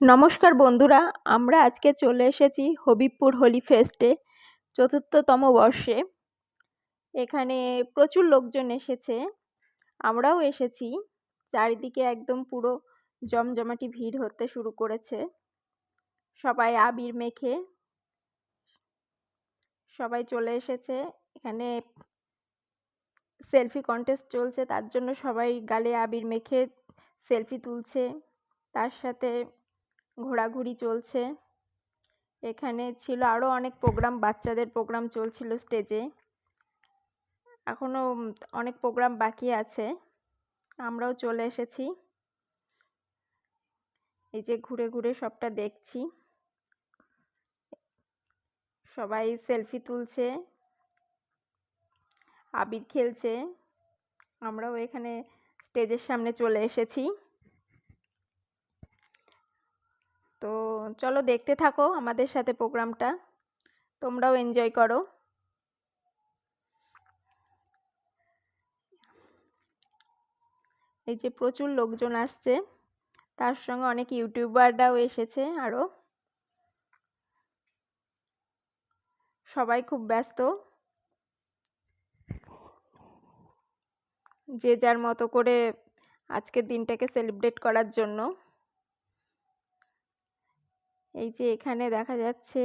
নমস্কার বন্ধুরা, আমরা আজকে চলে এসেছি হবিবপুর হোলি ফেস্টে, চতুর্থতম বর্ষে। এখানে প্রচুর লোকজন এসেছে, আমরাও এসেছি। চারিদিকে একদম পুরো জমজমাটি ভিড় হতে শুরু করেছে। সবাই আবির মেখে সবাই চলে এসেছে। এখানে সেলফি কন্টেস্ট চলছে, তার জন্য সবাই গালে আবির মেখে সেলফি তুলছে। তার সাথে ঘোরাঘুরি চলছে। এখানে ছিল আরও অনেক প্রোগ্রাম বাচ্চাদের প্রোগ্রাম চলছিল স্টেজে এখনও অনেক প্রোগ্রাম বাকি আছে। আমরাও চলে এসেছি। এই যে ঘুরে ঘুরে সবটা দেখছি। সবাই সেলফি তুলছে। আবির খেলছে। আমরাও এখানে স্টেজের সামনে চলে এসেছি। তো চলো দেখতে থাকো আমাদের সাথে প্রোগ্রামটা। তোমরাও এনজয় করো। এই যে প্রচুর লোকজন আসছে, তার সঙ্গে অনেক ইউটিউবাররাও এসেছে আরও সবাই খুব ব্যস্ত। যে যার মতো করে আজকের দিনটাকে সেলিব্রেট করার জন্য। এই যে এখানে দেখা যাচ্ছে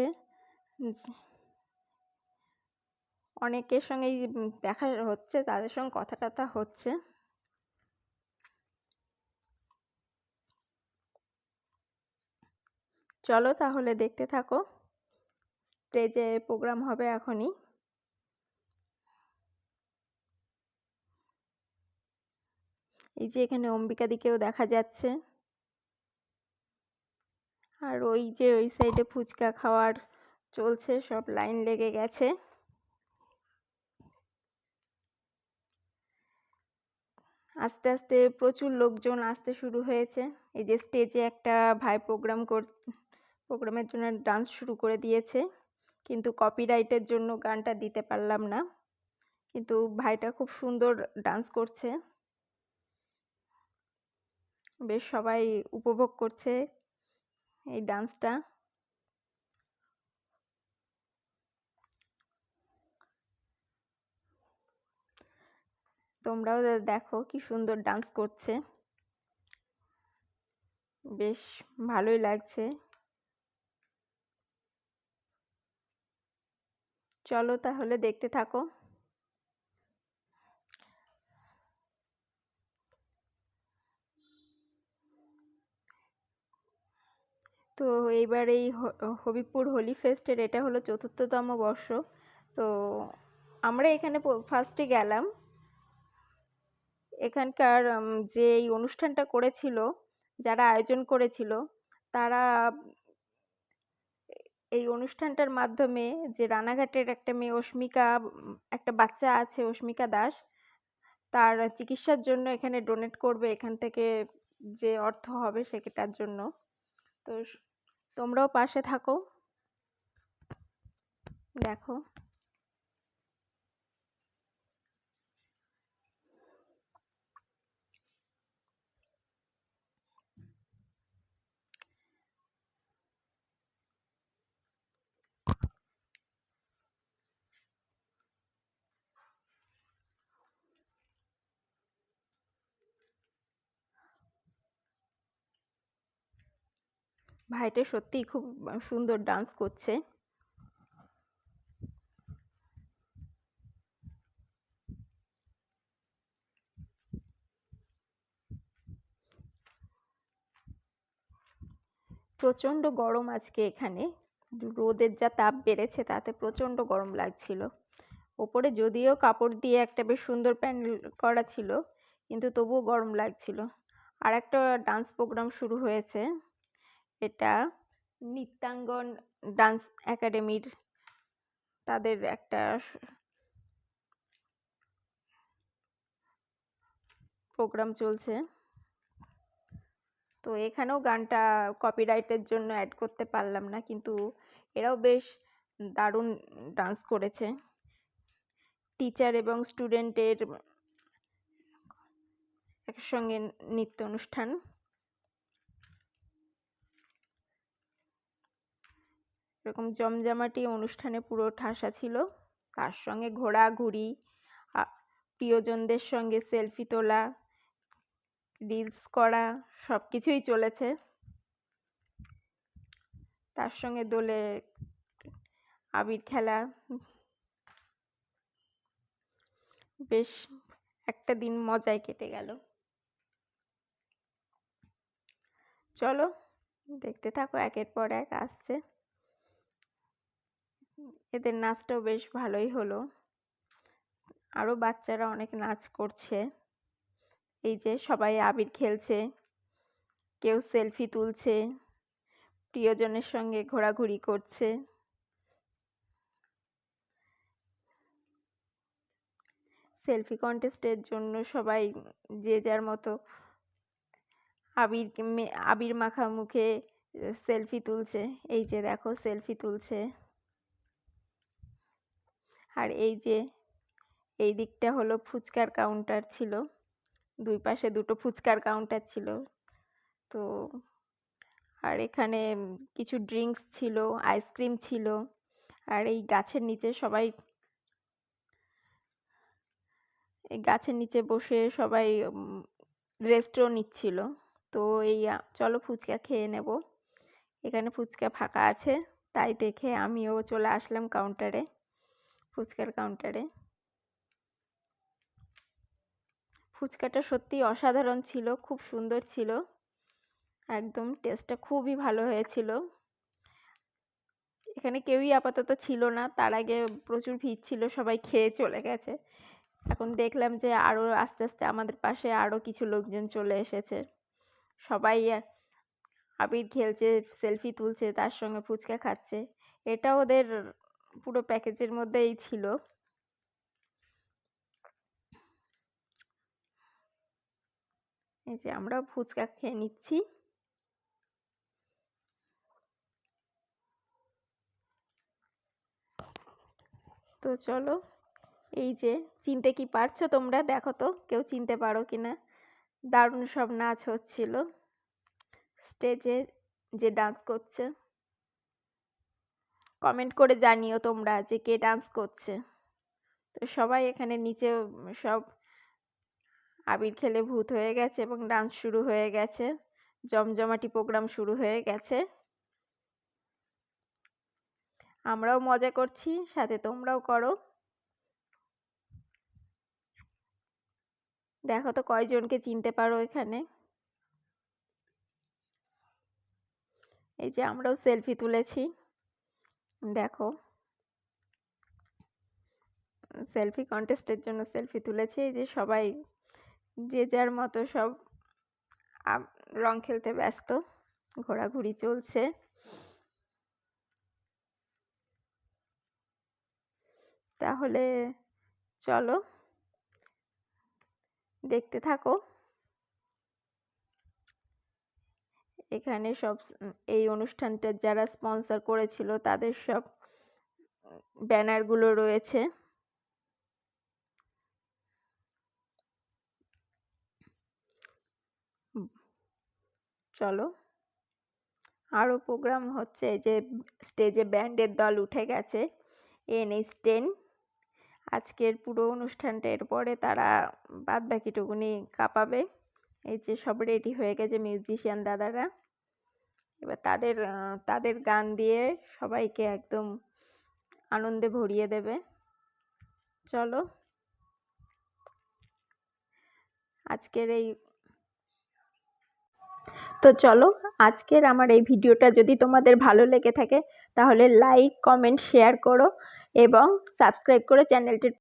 অনেকের সঙ্গেই দেখা হচ্ছে, তাদের সঙ্গে কথা টথা হচ্ছে। চলো তাহলে দেখতে থাকো। স্টেজে প্রোগ্রাম হবে এখনই। এই যে এখানে অম্বিকা দিকেও দেখা যাচ্ছে। আর ওই যে ওই সাইডে ফুচকা খাওয়ার চলছে, সব লাইন লেগে গেছে। আস্তে আস্তে প্রচুর লোকজন আসতে শুরু হয়েছে। এই যে স্টেজে একটা ভাই প্রোগ্রাম কর প্রোগ্রামের জন্য ডান্স শুরু করে দিয়েছে। কিন্তু কপিরাইটের জন্য গানটা দিতে পারলাম না। কিন্তু ভাইটা খুব সুন্দর ডান্স করছে। বেশ সবাই উপভোগ করছে। এই ডান্সটা তোমরাও দেখো কি সুন্দর ডান্স করছে। বেশ ভালোই লাগছে। চলো তাহলে দেখতে থাকো। তো এইবার এই হবিবপুর হোলি ফেস্টের এটা হলো চতুর্থতম বর্ষ। তো আমরা এখানে ফার্স্টে গেলাম। এখানকার যে এই অনুষ্ঠানটা করেছিল, যারা আয়োজন করেছিল, তারা, এই অনুষ্ঠানটার মাধ্যমে যে রানাঘাটের একটা মেয়ে অস্মিকা, একটা বাচ্চা আছে, অস্মিকা দাস, তার চিকিৎসার জন্য এখানে ডোনেট করবে এখান থেকে যে অর্থ হবে সেটার জন্য। তো তোমরাও পাশে থাকো। দেখো। ভাইটা সত্যিই খুব সুন্দর ডান্স করছে। প্রচণ্ড গরম আজকে এখানে। রোদের যা তাপ বেড়েছে তাতে প্রচণ্ড গরম লাগছিল। ওপরে যদিও কাপড় দিয়ে একটা বেশ সুন্দর প্যান্ডেল করা ছিল, কিন্তু তবুও গরম লাগছিল। আর একটা ডান্স প্রোগ্রাম শুরু হয়েছে। এটা নৃত্যাঙ্গন ডান্স একাডেমির তাদের একটা প্রোগ্রাম চলছে। তো এখানেও গানটা কপিরাইটের জন্য অ্যাড করতে পারলাম না, কিন্তু এরাও বেশ দারুণ ডান্স করেছে। টিচার এবং স্টুডেন্টের একসঙ্গে নৃত্য অনুষ্ঠান। এরকম জমজমাটি অনুষ্ঠানে পুরো ঠাসা ছিল। তার সঙ্গে ঘোরাঘুরি প্রিয়জনদের সঙ্গে সেলফি তোলা, রিলস করা সব কিছুই চলেছে। তার সঙ্গে দোলে আবির খেলা। বেশ একটা দিন মজায় কেটে গেল। চলো, দেখতে থাকো, একের পর এক আসছে। এদের নাচটাও বেশ ভালোই হলো। আরও বাচ্চারা অনেক নাচ করছে। এই যে সবাই আবির খেলছে, কেউ সেলফি তুলছে, প্রিয়জনের সঙ্গে ঘোরাঘুরি করছে। সেলফি কন্টেস্টের জন্য সবাই যে যার মতো আবির আবির মাখা মুখে সেলফি তুলছে। এই যে দেখো, সেলফি তুলছে। আর এই যে, এই দিকটা হলো ফুচকার কাউন্টার ছিল। দুই পাশে দুটো ফুচকার কাউন্টার ছিল। তো আর এখানে কিছু ড্রিঙ্কস ছিল আইসক্রিম ছিল। আর এই গাছের নিচে সবাই এই গাছের নিচে বসে সবাই রেস্টও নিচ্ছিল। তো এই, চলো ফুচকা খেয়ে নেব। এখানে ফুচকা ফাঁকা আছে, তাই দেখে আমিও চলে আসলাম কাউন্টারে ফুচকার কাউন্টারে ফুচকাটা সত্যি অসাধারণ ছিল, খুব সুন্দর ছিল। একদম টেস্টটা খুবই ভালো হয়েছিল। এখানে কেউই আপাতত ছিল না, তার আগে প্রচুর ভিড় ছিল, সবাই খেয়ে চলে গেছে। এখন দেখলাম যে আরও আস্তে আস্তে আমাদের পাশে আরও কিছু লোকজন চলে এসেছে। সবাই আবির খেলছে সেলফি তুলছে, তার সঙ্গে ফুচকা খাচ্ছে। এটা ওদের পুরো প্যাকেজের মধ্যেই ছিল। এই যে আমরা ফুচকা খেয়ে নিচ্ছি। তো চলো, এই যে চিনতে কি পারছ তোমরা? দেখো তো, কেউ চিনতে পারো কি না দারুণ সব নাচ হচ্ছিল। স্টেজে যে ডান্স করছে। কমেন্ট করে জানিও তোমরা যে কে ডান্স করছে। তো সবাই এখানে নিচে সব আবির খেলে ভূত হয়ে গেছে এবং ডান্স শুরু হয়ে গেছে। জমজমাটি প্রোগ্রাম শুরু হয়ে গেছে। আমরাও মজা করছি, সাথে তোমরাও করো। দেখো তো কয়জনকে চিনতে পারো এখানে। এই যে আমরাও সেলফি তুলেছি। দেখো। সেলফি কন্টেস্টের জন্য সেলফি তুলেছি যে সবাই যে যার মতো সব রং খেলতে ব্যস্ত, ঘোরাঘুরি চলছে। তাহলে চলো, দেখতে থাকো। এখানে সব এই অনুষ্ঠানটা যারা স্পন্সর করেছিল তাদের সব ব্যানারগুলো রয়েছে। চলো। আরও প্রোগ্রাম হচ্ছে যে স্টেজে ব্যান্ডের দল উঠে গেছে এন এনএস টেন আজকের পুরো অনুষ্ঠানটা, এরপরে তারা বাদ বাকিটুকুনি কাঁপাবে। এই যে সব রেডি হয়ে গেছে মিউজিশিয়ান দাদারা। এবার তাদের তাদের গান দিয়ে সবাইকে একদম আনন্দে ভরিয়ে দেবে। চলো। আজকের এই তো চলো, আজকের আমার এই ভিডিওটা যদি তোমাদের ভালো লেগে থাকে, তাহলে লাইক, কমেন্ট, শেয়ার করো এবং সাবস্ক্রাইব করে চ্যানেলটির